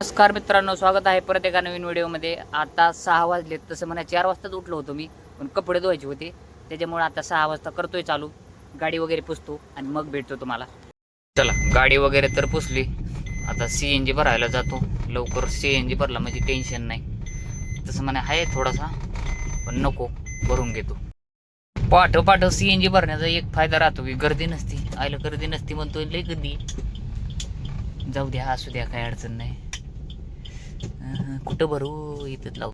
नमस्कार मित्रांनो स्वागत आहे परत एका नवीन व्हिडिओमध्ये. आता सहा वाजलेत तसं म्हणा चार वाजताच उठलो होतो मी पण कपडे धुवायचे होते. त्याच्यामुळे आता सहा वाजता करतोय चालू. गाडी वगैरे पुसतो आणि मग भेटतो तुम्हाला. चला गाडी वगैरे तर पुसली. आता सी एन जी भरायला जातो. लवकर सी एन जी भरला म्हणजे टेन्शन नाही. तसं म्हणा आहे थोडासा पण नको भरून घेतो. पाठव पाठव सी एन जी भरण्याचा एक फायदा राहतो की गर्दी नसती. आयला गर्दी नसती म्हणतो लय गर्दी. जाऊ द्या असू द्या काही अडचण नाही. कुठं भरू इथंच लावू?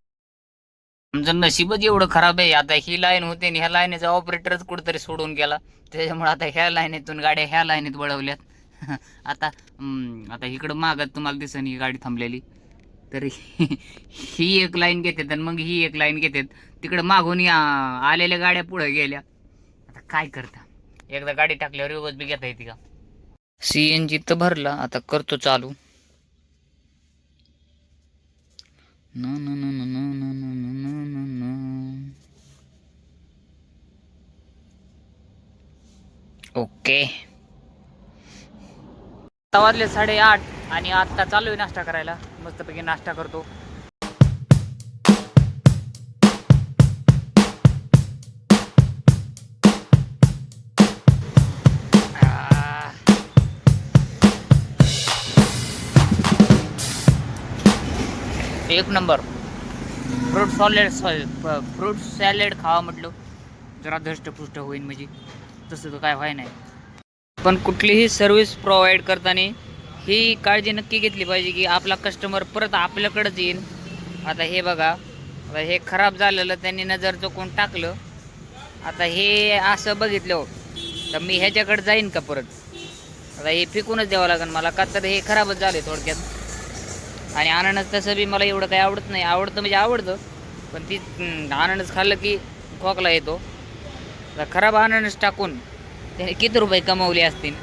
आमचं नशीबच एवढं खराब आहे. आता ही लाईन होते आणि ह्या लाईनीचा ऑपरेटरच कुठेतरी सोडून गेला. त्याच्यामुळे आता ह्या लाईनीतून गाड्या ह्या लाईनीत वळवल्यात. आता आता इकडं मागत तुम्हाला दिसन ही गाडी थांबलेली. तर ही एक लाईन घेतात आणि मग ही एक लाईन घेतात. तिकडं मागून या आलेल्या गाड्या पुढे गेल्या. आता काय करता? एकदा गाडी टाकल्यावर व्यवस्थित बी घेता येते का? सी एन जी तर भरला आता करतो चालू. No, no, no, no, no, no, no, no, no, no, okay आता वाजले साडेआठ आणि आता चालू आहे नाश्ता करायला. मस्तपैकी नाश्ता करतो. एक number. Fruit salad fruit salad खावा म्हटलं. जरा धष्टपुष्ट होईल म्हणजे. तसं तर काय व्हाय नाही. पण कुठलीही सर्विस प्रोव्हाइड करताना ही काळजी नक्की घेतली पाहिजे की आपला कस्टमर परत आपल्याकडंच येईल आता हे बघा आता हे खराब झालेलं त्यांनी नजर चुकून टाकलं. आता हे असं बघितलं हो, तर मी ह्याच्याकडे जाईन का परत? आता हे फेकूनच द्यावं लागेल मला का तर हे खराबच झाले थोडक्यात. आणि अननस तसं बी मला एवढं काही आवडत नाही. आवडतं म्हणजे आवडतं. पण ती अननस खाल्लं की खोकला येतो. खराब अननस टाकून त्याने किती रुपये कमवले असतील?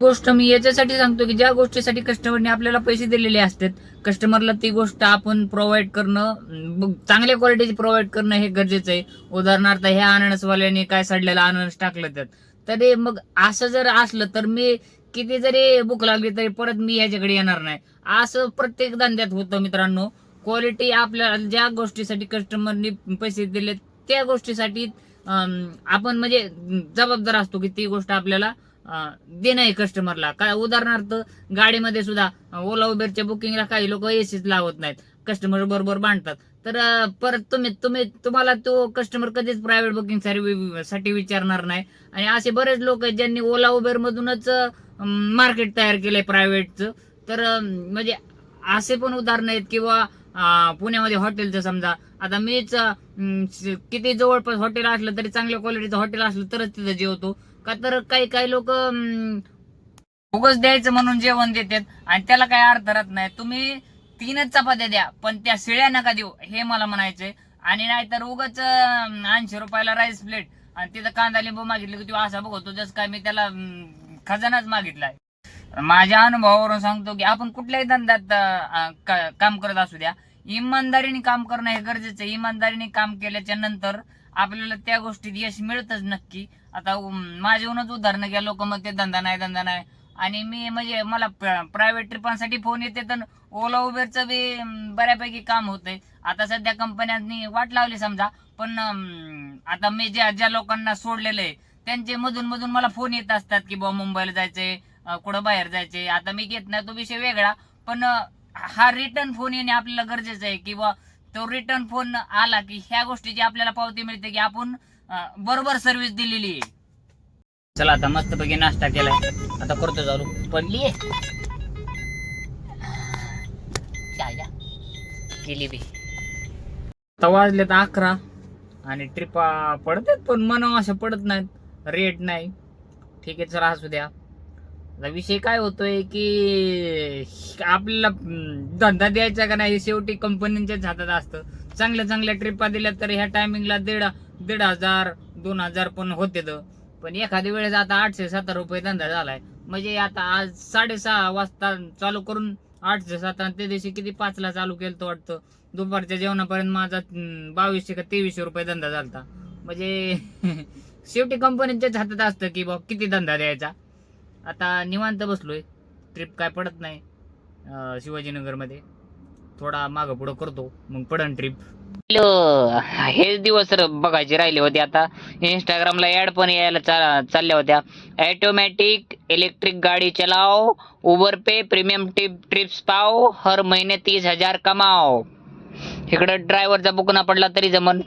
गोष्ट मी याच्यासाठी सांगतो की ज्या गोष्टीसाठी कस्टमरने आपल्याला पैसे दिलेले असतात कस्टमरला ती गोष्ट आपण प्रोव्हाइड करणं चांगल्या क्वालिटीची प्रोव्हाइड करणं हे गरजेचं आहे. उदाहरणार्थ ह्या अननसवाल्याने काय सडलेला अननस टाकलं त्यात. तरी मग असं जर असलं तर मी किती जरी भूक लागली तरी परत मी याच्याकडे येणार नाही. असं प्रत्येक धंद्यात होतं मित्रांनो. क्वालिटी आपल्या ज्या गोष्टीसाठी कस्टमरनी पैसे दिले त्या गोष्टीसाठी आपण म्हणजे जबाबदार असतो की ती गोष्ट आपल्याला देणं आहे कस्टमरला काय उदाहरणार्थ गाडीमध्ये सुद्धा ओला उबेरच्या बुकिंगला काही लोक एसीच लावत नाहीत. कस्टमर बरोबर बांधतात. तर परत तुम्ही तुम्ही तुम्हाला तो कस्टमर कधीच प्रायव्हेट बुकिंगसाठी विचारणार नाही. आणि असे बरेच लोक आहेत ज्यांनी ओला उबेर मधूनच मार्केट तयार केलंय प्रायव्हेटचं तर म्हणजे असे पण उदाहरणं आहेत किंवा पुण्यामध्ये हॉटेलचं समजा. आता मीच किती जवळपास हॉटेल असलं तरी चांगल्या क्वालिटीचं हॉटेल असलं तरच तिथं जेवतो. का तर काही काही लोक उगच द्यायचं म्हणून जेवण देतात आणि त्याला काही अर्थ राहत नाही. तुम्ही तीनच चपात्या द्या पण त्या शिळ्या नका देऊ हे मला म्हणायचंय. आणि नाहीतर उगच ऐंशी रुपयाला राईस प्लेट आणि तिथं कांदा लिंबू मागितलं की तू असा बघतो जसं काय मी त्याला खजानाच मागितलाय. माझ्या अनुभवावरून सांगतो की आपण कुठल्याही धंद्यात काम करत असू द्या इमानदारीने काम करणं हे गरजेचं आहे. इमानदारीने काम केल्याच्यानंतर आपल्याला त्या गोष्टीत यश मिळतच नक्की. आता माझ्याहूनच उदाहरणं घ्या. लोक मग ते धंदा नाही धंदा नाही. आणि मी म्हणजे मला प्रायव्हेट ट्रिपांसाठी फोन येते तर ओला उबेरचं बी बऱ्यापैकी काम होतंय. आता सध्या कंपन्यांनी वाट लावली समजा पण आता मी ज्या ज्या लोकांना सोडलेलं आहे त्यांचे मधून मधून मला फोन येत असतात की बुवा मुंबईला जायचंय कुठं बाहेर जायचंय? आता मी घेत नाही तो विषय वेगळा. पण हा रिटर्न फोन येणे आपल्याला गरजेचं आहे किंवा तो रिटर्न फोन आला की ह्या गोष्टीची आपल्याला पावती मिळते की आपण बरोबर सर्व्हिस दिलेली आहे. चला आता मस्तपैकी नाश्ता केलाय. आता करतो चालू. पडली केली बी. आता वाजलेत अकरा आणि ट्रिपा पडतात पण मनाव अशा पडत नाहीत. रेट नाही. ठीक आहे चला असू द्या. विषय काय होतोय की आपल्याला धंदा द्यायचा का नाही शेवटी कंपन्यांच्याच हातात असतं. चांगल्या चांगल्या ट्रिपा दिल्या तर ह्या टायमिंगला दीड दीड हजार दोन हजार पण होते पण एखाद्या वेळेस आता आठशे सत्तर रुपये धंदा झालाय. म्हणजे आता आज साडेसहा वाजता चालू करून आठशे सतरा त्या दिवशी किती पाचला चालू केलं तर वाटतं. दुपारच्या जेवणापर्यंत माझा बावीसशे का तेवीसशे रुपये धंदा झाला म्हणजे शेवटी कंपनीच्याच हातात असतं की बा किती धंदा द्यायचा? आता निवांत बसलोय. ट्रिप काय पडत नाही शिवाजीनगरमध्ये. थोडा मागं पुढं करतो मग पडन ट्रिप हेच दिवस बघायचे राहिले होते आता. इंस्टाग्रामला ऍड पण यायला चालल्या होत्या. ऑटोमॅटिक इलेक्ट्रिक गाडी चलाओ उबर पे प्रीमियम टिप ट्रिप्स पाओ हर महिने तीस हजार कमाओ इकडं ड्रायव्हरचा बुकना पडला तरी जमन.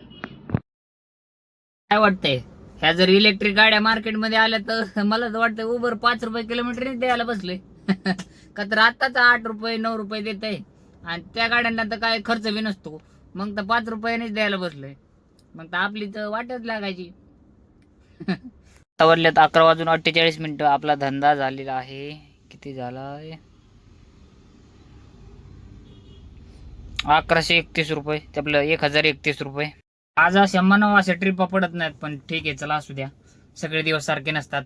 काय वाटतंय? ह्या जर इलेक्ट्रिक गाड्या मार्केटमध्ये आल्या तर मला तर वाटतं उबर पाच रुपये किलोमीटर द्यायला बसले. का तर आताच आठ रुपये नऊ रुपये देत आहे. आणि त्या गाड्यांना तर काय खर्च बी नसतो. मग तर पाच रुपयानेच द्यायला बसलोय मग तर आपली तर वाटच लागायची. आवरल्यात अकरा वाजून अठ्ठेचाळीस मिनिटं. आपला धंदा झालेला आहे. किती झाला आहे अकराशे एकतीस रुपये. ते आपलं एक हजार एकतीस रुपये. आज अशा म्हणावं अशा ट्रिपा पडत नाहीत पण ठीक आहे चला असू द्या. सगळे दिवस सारखे नसतात.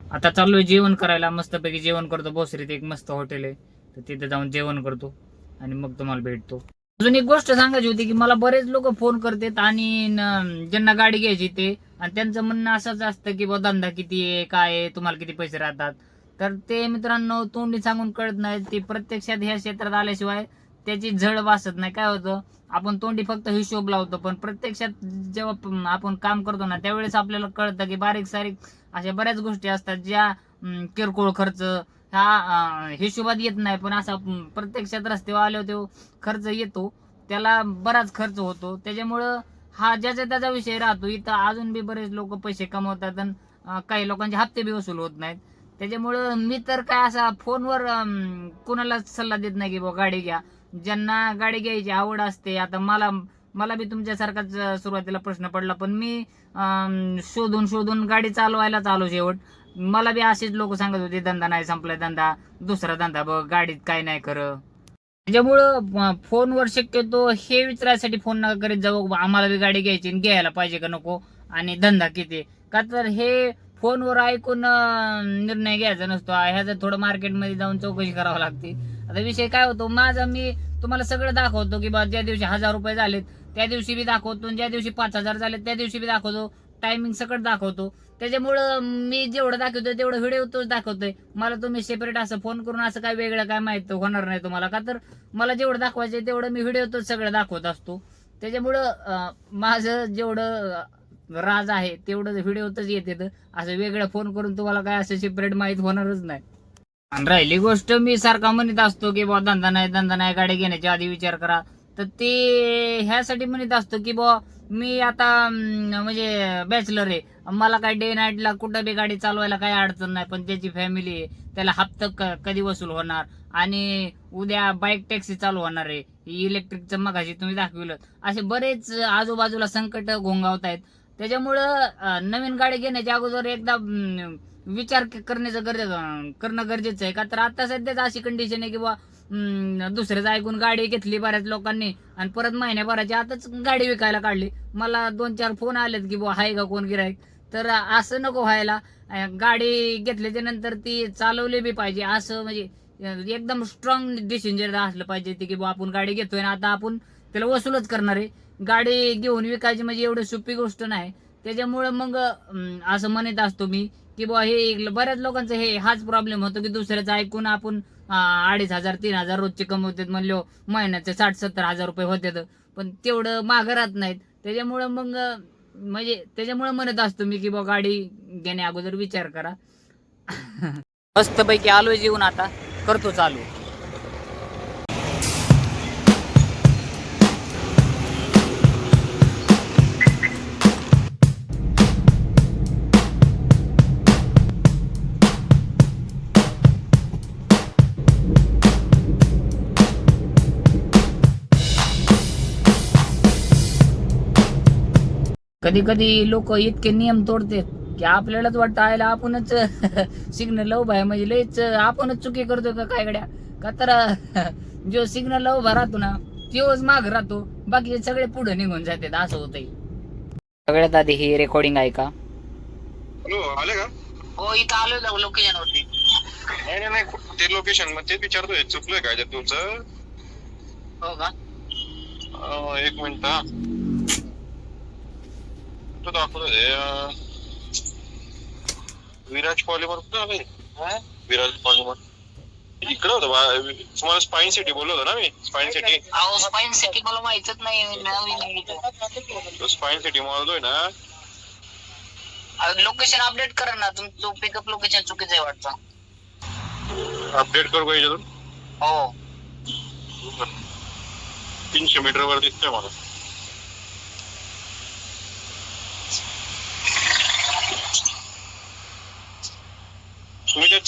आता चाललोय जेवण करायला मस्तपैकी जेवण करतो. बोसरीत एक मस्त हॉटेल आहे. तर तिथे जाऊन जेवण करतो आणि मग तुम्हाला भेटतो. अजून एक गोष्ट सांगायची होती की मला बरेच लोक फोन करतात आणि ज्यांना गाडी घ्यायची ते. आणि त्यांचं म्हणणं असंच असतं की बा धंदा किती आहे? काय आहे? तुम्हाला किती पैसे राहतात? तर ते मित्रांनो तोंडी सांगून कळत नाही ते प्रत्यक्षात ह्या क्षेत्रात आल्याशिवाय त्याची झड वासत नाही. काय होतं? आपण तोंडी फक्त हिशोब लावतो पण प्रत्यक्षात जेव्हा आपण काम करतो ना त्यावेळेस आपल्याला कळतं की बारीक सारीक अशा बऱ्याच गोष्टी असतात ज्या किरकोळ खर्च हा हिशोबात येत नाही पण असा प्रत्यक्षात रस्त्यावर आल्यावर तो खर्च येतो त्याला बराच खर्च होतो. त्याच्यामुळं हा ज्याचा त्याचा विषय राहतो इथं अजून बी बरेच लोक पैसे कमवतात आणि काही लोकांचे हप्ते बी वसूल होत नाहीत. त्याच्यामुळं मी तर काय असा फोनवर कोणाला सल्ला देत नाही की बुवा गाडी घ्या. ज्यांना गाडी घ्यायची आवड असते आता मला मला बी तुमच्यासारखाच सुरुवातीला प्रश्न पडला पण मी शोधून शोधून गाडी चालवायला चालू शेवट. मला बी असेच लोक सांगत होते धंदा नाही संपलाय धंदा दुसरा धंदा बघ गाडीत काय नाही खरं त्याच्यामुळं फोनवर शक्यतो हे विचारायसाठी फोन नका करीत जाऊ आम्हाला बी गाडी घ्यायची आणि घ्यायला पाहिजे का नको आणि धंदा किती का तर हे फोनवर ऐकून निर्णय घ्यायचा नसतो ह्याचं थोडं मार्केटमध्ये जाऊन चौकशी करावं लागते. आता विषय काय होतो? माझा मी तुम्हाला सगळं दाखवतो की बा ज्या दिवशी हजार रुपये झालेत त्या दिवशी बी दाखवतो ज्या दिवशी पाच हजार झालेत त्या दिवशी बी दाखवतो. टायमिंग सकट दाखवतो. त्याच्यामुळं मी जेवढं दाखवतोय तेवढं व्हिडिओ तोच दाखवतोय. मला तुम्ही सेपरेट असं फोन करून असं काय वेगळं काय माहीत होणार नाही तुम्हाला का? तर मला जेवढं दाखवायचं तेवढं मी व्हिडिओ तोच सगळं दाखवत असतो. त्याच्यामुळं माझं जेवढं राज आहे तेवढं व्हिडिओतच येते असं वेगळं फोन करून तुम्हाला काय असं सेपरेट माहीत होणारच नाही. आणि राहिली गोष्ट मी सारखा म्हणत असतो की बा धंदा नाही धंदा नाही गाडी घेण्याच्या आधी विचार करा. तर ते ह्यासाठी म्हणत असतो की बा मी आता म्हणजे बॅचलर आहे. मला काय डे नाईटला कुठं बी गाडी चालवायला काही अडचण नाही पण त्याची फॅमिली आहे. त्याला हप्ता कधी वसूल होणार? आणि उद्या बाईक टॅक्सी चालू होणार आहे. इलेक्ट्रिकचं मगाशी तुम्ही दाखविलं. असे बरेच आजूबाजूला संकट घोंगावत आहेत त्याच्यामुळं नवीन गाडी घेण्याच्या अगोदर एकदा विचार करण्याचं गरजे करणं गरजेचं आहे का? तर आता सध्याच अशी कंडिशन आहे की बा दुसऱ्याचं ऐकून गाडी घेतली बऱ्याच लोकांनी आणि परत महिन्याभराची आताच गाडी विकायला काढली. मला दोन चार फोन आलेत की बुवा आहे का कोण गिराईक तर असं नको व्हायला. गाडी घेतल्याच्या नंतर ती चालवली बी पाहिजे. असं म्हणजे एकदम स्ट्रॉंग डिसिजन असलं पाहिजे ते की बुवा आपण गाडी घेतोय ना आता आपण त्याला वसूलच करणार आहे. गाडी घेऊन विकायची म्हणजे एवढी सोपी गोष्ट नाही. त्याच्यामुळं मग असं म्हणत असतो मी. की बुवा हे बऱ्याच लोकांचं हे हाच प्रॉब्लेम होतो की दुसऱ्याचं ऐकून आपण अडीच हजार तीन हजार रोजचे कमवतात म्हणलो महिन्याचे साठ सत्तर हजार रुपये होते पण तेवढं मागं राहत नाहीत. त्याच्यामुळं मग म्हणजे त्याच्यामुळं म्हणत असतो मी की बुवा गाडी घेण्या अगोदर विचार करा. मस्तपैकी आलोय जेवण आता. करतो चालू. कधी कधी लोक इतके नियम तोडतात की आपल्यालाच वाटतं आयला आपणच सिग्नल उभा आहे. म्हणजे लयच आपणच चुकी करतोय का काय गड्या? का तर जो सिग्नल उभा राहतो ना तोच माग राहतो. बाकीचे सगळे पुढे निघून जातात असं होतंय. सगळ्यात आधी ही रेकॉर्डिंग आहे का? हॅलो आले का? हो इथं आलो लोकेशन वरती. नाही नाही ते लोकेशन मग तेच विचारतोय चुकलोय काय त्यात तुमचं? हो का? अं, एक मिनिट हा. तो ते, अं, विराज पॉलिमर विराज पॉलिमर इकडं होतं तुम्हाला स्पाईन सिटी बोललो होतो ना मी स्पाईन सिटी अहो स्पाईन सिटी मला माहितच नाही. तो स्पाईन सिटी मॉल ना लोकेशन अपडेट करा ना तुमचं पिकअप लोकेशन चुकीचं आहे वाटतं अपडेट करू का याच्यातून हो तीनशे मीटर वर दिसतोय मला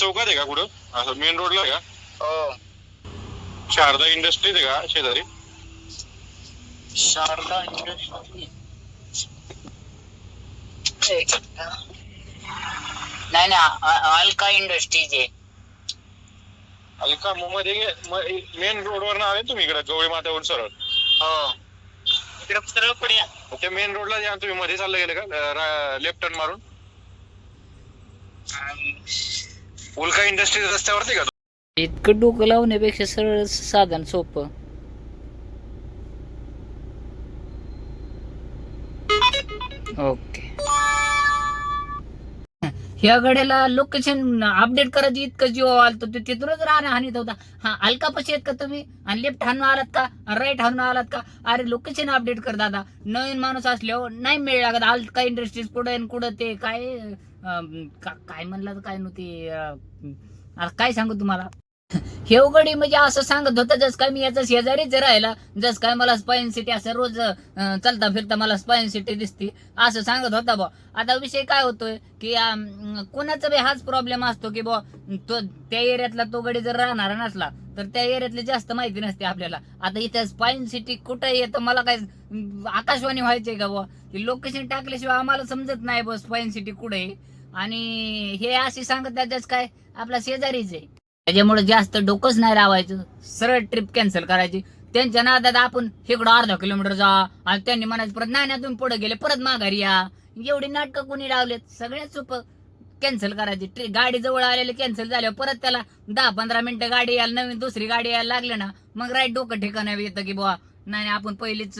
चौकात आहे का कुठं? असं मेन रोडला आहे का? हो. शारदा इंडस्ट्रीज आहे का शेजारी? शारदा इंडस्ट्री नाही ना अल्का इंडस्ट्रीज आहे. अलका मध्ये मेन रोडवर ना आले तुम्ही इकडे गवळी माथ्यावर सरळ? हो. सरळ त्या मेन रोडला जे तुम्ही मध्ये चाललं गेले का? लेफ्ट टर्न मारून? उल्का इंडस्ट्रीज रस्त्यावरती का इतकं डोकं लावण्यापेक्षा सरळ साधन सोपं. ओके. ह्या गड्याला लोकेशन अपडेट करायची इतकं जीव आलतो ते तिथूनच राहणं हानीत होता. हा अलका पशी आहेत का तुम्ही? आणि लेफ्ट हाणून आलात का? राईट हाणून आलात का? अरे लोकेशन अपडेट कर दादा. नवीन माणूस असल्यावर नाही मिळ लागत अलका इंडस्ट्रीज कुठं आहे कुठं ते? काय? काय म्हणलं तर काय नव्हते अरे काय सांगू तुम्हाला? हे उघडी म्हणजे असं सांगत होतं जस काय मी याचा शेजारीच राहिला जस काय मला स्पाईन सिटी असं रोज चलता फिरता मला स्पाईन सिटी दिसते असं सांगत होता बा आता विषय काय होतोय की कोणाचा बी हाच प्रॉब्लेम असतो की बा तो त्या एरियातला तो गडी जर राहणारा नसला तर त्या एरियातली जास्त माहिती नसते आपल्याला. आता इथं स्पाईन सिटी कुठं येतं मला काय आकाशवाणी व्हायचंय का बुवा? लोकेशन टाकल्याशिवाय आम्हाला समजत नाही बस स्पाईन सिटी कुठे आहे. आणि हे असे सांगत त्याच्याच काय आपला शेजारीच आहे. त्याच्यामुळे जास्त डोकंच नाही लावायचं. सरळ ट्रिप कॅन्सल करायची. त्यांच्या नादात आपण इकडं अर्धा किलोमीटर जा आणि त्यांनी म्हणायचं परत नाही ना तुम्ही पुढे गेले परत माघारी या. एवढी नाटकं कोणी लावलेत? सगळ्यात सोपं कॅन्सल करायची. ट्रे- गाडी जवळ आलेली कॅन्सल झाल्यावर परत त्याला दहा पंधरा मिनिटं गाडी यायला नवीन दुसरी गाडी यायला लागली ना मग राईट डोकं ठिकाण येतं की बुवा नाही आपण पहिलीच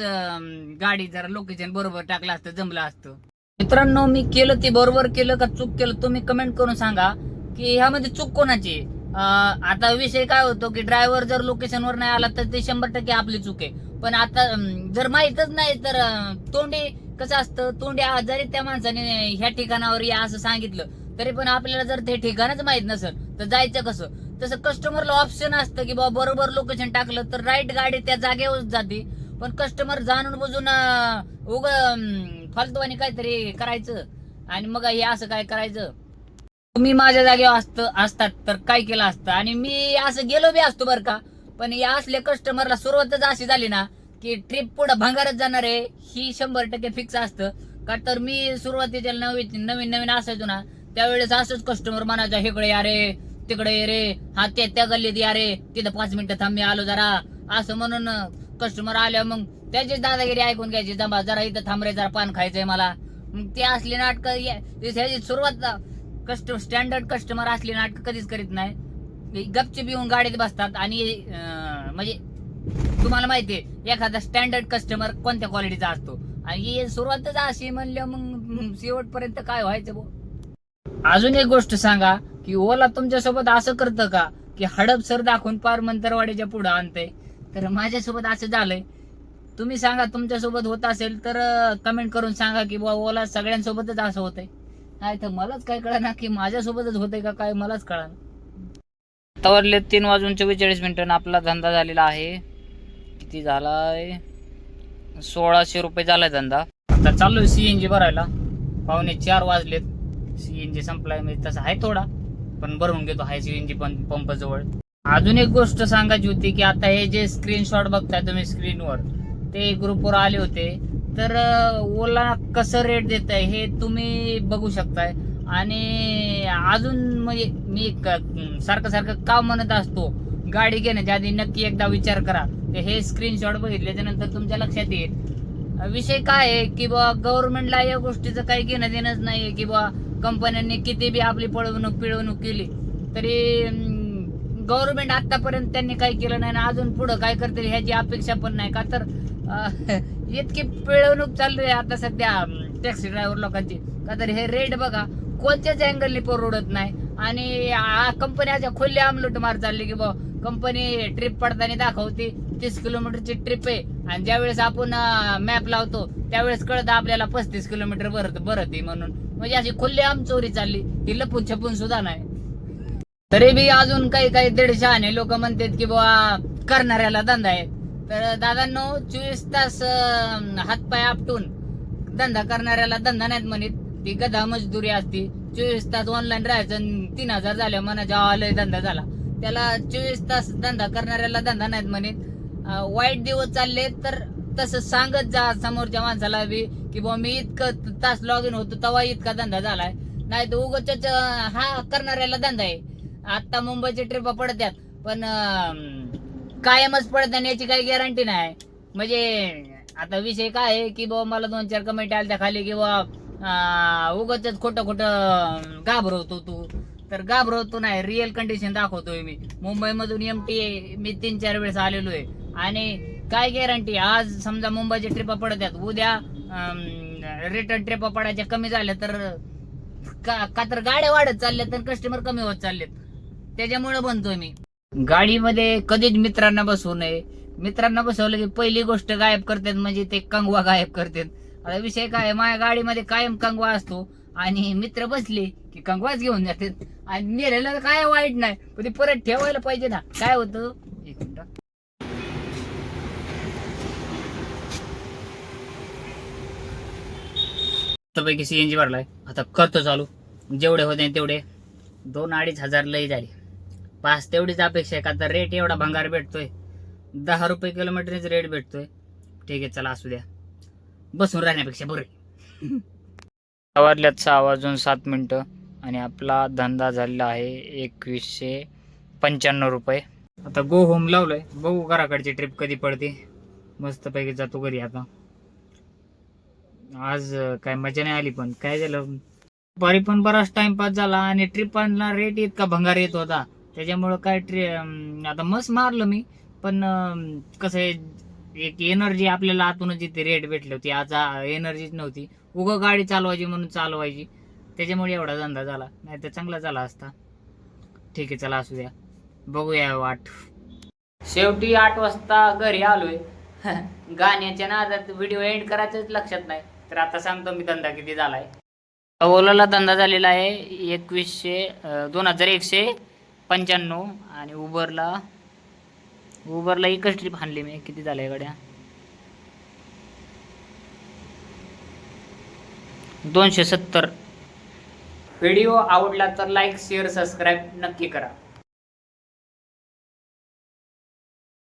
गाडी जरा लोकेशन बरोबर टाकलं असतं जमलं असतं. मित्रांनो मी केलं ते बरोबर केलं का चूक केलं तुम्ही कमेंट करून सांगा की ह्यामध्ये चूक कोणाची आहे? आता विषय काय होतो की ड्रायव्हर जर लोकेशनवर नाही आला तर ते शंभर टक्के आपली चूक आहे. पण आता जर माहीतच नाही तर तोंडी कसं असतं? तोंडी जरी त्या माणसाने ह्या ठिकाणावर या असं सांगितलं. तरी पण आपल्याला जर ते ठिकाणच माहीत नसेल तर जायचं कसं? तसं कस्टमरला ऑप्शन असतं की बाबा बरोबर लोकेशन टाकलं तर राईट गाडी त्या जागेवर जाते. पण कस्टमर जाणून बुजून उग आणि काहीतरी करायचं. आणि मग हे असं काय करायचं? तुम्ही माझ्या जागेवर असत असतात तर काय केलं असतं? आणि मी असं गेलो बी असतो बरं का. पण या असले कस्टमरला सुरुवातच अशी झाली ना की ट्रिप पुढे भंगारच जाणार आहे. ही शंभर टक्के फिक्स असतं. का तर मी सुरुवातीच्या नवीन नवीन नवीन असायचो ना त्यावेळेस असंच कस्टमर म्हणायचा इकडे या रे तिकडे ये रे हा ते त्या गल्लीत या रे तिथं पाच मिनिटं थांबी आलो जरा. असं म्हणून कस्टमर आल्या मग त्याची दादागिरी ऐकून घ्यायची जमा जरा इथं थांब रे जरा पान खायचंय मला. मग ते असली नाटक ह्याची सुरुवात कस्टम स्टँडर्ड कस्टमर असले नाटक कधीच करीत नाही. गपचे येऊन गाडीत बसतात आणि म्हणजे तुम्हाला माहितीये एखादा स्टँडर्ड कस्टमर कोणत्या क्वालिटीचा असतो? आणि ही सुरुवातच अशी म्हणलं मग शेवटपर्यंत काय व्हायचं बो अजून एक गोष्ट सांगा की ओला तुमच्यासोबत असं करतं का की हडप सर दाखवून पार मंतरवाडीच्या पुढे आणतंय? तर माझ्यासोबत असं झालंय. तुम्ही सांगा तुमच्यासोबत होत असेल तर कमेंट करून सांगा की बुवा ओला सगळ्यांसोबतच असं होतंय. नाही तर मलाच काय कळा ना की माझ्यासोबतच होतंय का काय मलाच कळा तवरले तीन वाजून चव्वेचाळीस मिनिटं आपला धंदा झालेला आहे. किती झालाय? सोळाशे रुपये झालाय धंदा. आता चालू सीएनजी भरायला. पाहुणे चार वाजलेत. सीएनजी संपलाय म्हणजे तसा आहे थोडा. पण भरून घेतो हाय सीएनजी पण पंप जवळ अजून एक गोष्ट सांगायची होती की आता हे जे स्क्रीनशॉट बघताय तुम्ही स्क्रीनवर ते ग्रुपवर आले होते. तर ओला कसं रेट देत आहे हे तुम्ही बघू शकताय. आणि अजून म्हणजे मी सारखं सारखं का म्हणत असतो गाडी घेण्याच्या आधी नक्की एकदा विचार करा. तर हे स्क्रीनशॉट बघितल्याच्या नंतर तुमच्या लक्षात येईल. विषय काय आहे की बा गव्हर्नमेंटला या गोष्टीचं काही घेणं देणंच नाहीये की बा कंपन्यांनी किती बी आपली पळवणूक पिळवणूक केली तरी गव्हर्नमेंट आतापर्यंत त्यांनी काही केलं नाही आणि अजून पुढं काय करतील ह्याची अपेक्षा पण नाही का? तर इतकी पिळवणूक चालली आहे आता सध्या टॅक्सी ड्रायव्हर लोकांची. का तर हे रेट बघा कोणत्याच अँगलनी परवडत नाही. आणि कंपनी अशा खुल्ले आमलूट मार चालली की बा कंपनी ट्रिप पडताना दाखवते तीस किलोमीटरची ट्रिप आहे. आणि ज्यावेळेस आपण मॅप लावतो त्यावेळेस कळतं आपल्याला पस्तीस किलोमीटर भरत भरत आहे म्हणून. म्हणजे अशी खुल्ली आम चोरी चालली ही लपून छपून सुद्धा नाही. तरी बी अजून काही काही दीडशे आणि लोक म्हणतात की बुवा करणाऱ्याला धंदा आहे. तर दादांनो चोवीस तास हातपाय आपटून धंदा करणाऱ्याला धंदा नाहीत म्हणत. ती गधा मजदुरी असती. चोवीस तास ऑनलाईन राहायचं तीन हजार झाल्या मनाच्या आलय धंदा झाला. त्याला चोवीस तास धंदा करणाऱ्याला धंदा नाहीत म्हणत. वाईट दिवस चालले तर तसं सांगत जा समोरच्या माणसाला बी की बा मी इतकं तास लॉग इन होतो तेव्हा इतका धंदा झालाय. नाही तर उगच हा करणाऱ्याला धंदा आहे. आता मुंबईची ट्रिप पडत्यात. पण कायमच पडत नाही याची काही गॅरंटी नाही. म्हणजे आता विषय काय आहे की बाबा मला दोन चार कमेंट आल्या खाली की बाबा उगच खोटं खोटं घाबरवतो तू. तर घाबरवतो नाही रिअल कंडिशन दाखवतोय मी. मुंबईमधून एम टी मी तीन चार वेळेस आलेलो आहे. आणि काय गॅरंटी आज समजा मुंबईच्या ट्रिपा पडत्यात. उद्या रिटर्न ट्रिपा पडायच्या कमी झाल्या तर का का तर गाड्या वाढत चालल्यात तर कस्टमर कमी होत चाललेत. त्याच्यामुळे बनतोय मी. गाडीमध्ये कधीच मित्रांना बसवू नये. मित्रांना बसवलं की पहिली गोष्ट गायब करतात म्हणजे ते कंगवा गायब करतात. आता विषय काय माझ्या गाडीमध्ये कायम कंगवा असतो आणि मित्र बसले की कंगवाच घेऊन जातात. आणि नेलेला काय वाईट नाही पण ते परत ठेवायला पाहिजे ना. काय होतं? एक मिनिट पैकी सीएनजी भरलाय. आता करतो चालू. जेवढे होते तेवढे. दोन अडीच हजार लई झाले. पाच तेवढीच अपेक्षा आहे. का तर रेट एवढा भंगार भेटतोय? दहा रुपये किलोमीटरच रेट भेटतोय. ठीक आहे चला असू द्या. बसून राहण्यापेक्षा बरे. वाजल्यात सहा वाजून सात मिनिटं आणि आपला धंदा झालेला आहे एकवीसशे पंच्याण्णव रुपये. आता गो होम लावलंय. बघू घराकडची ट्रिप कधी पडते. मस्तपैकी जातो घरी आता. आज काय मजा नाही आली पण. काय झालं? दुपारी पण बराच टाइमपास झाला आणि ट्रिपांना रेट इतका भंगार येत होता. त्याच्यामुळं काय ट्रि आता मस्त मारलं मी पण कसं आहे एक एनर्जी आपल्याला आतूनच इथे रेट भेटली होती. आज एनर्जीच नव्हती. उगं गाडी चालवायची म्हणून चालवायची. त्याच्यामुळे एवढा धंदा झाला नाही तर चांगला झाला असता. ठीक आहे चला असू द्या. बघूया वाट. शेवटी आठ वाजता घरी आलोय. गाण्याच्या नादात व्हिडिओ एंड करायचंच लक्षात नाही. तर आता सांगतो मी धंदा किती झालाय. ओलाला धंदा झालेला आहे एकवीसशे दोन हजार एकशे पंच्याण्णव आणि उबरला उबरला एकच ट्रिप हाणली मी. किती झाल्या गड्या? दोनशे सत्तर. व्हिडिओ आवडला तर लाईक शेअर सबस्क्राईब नक्की करा.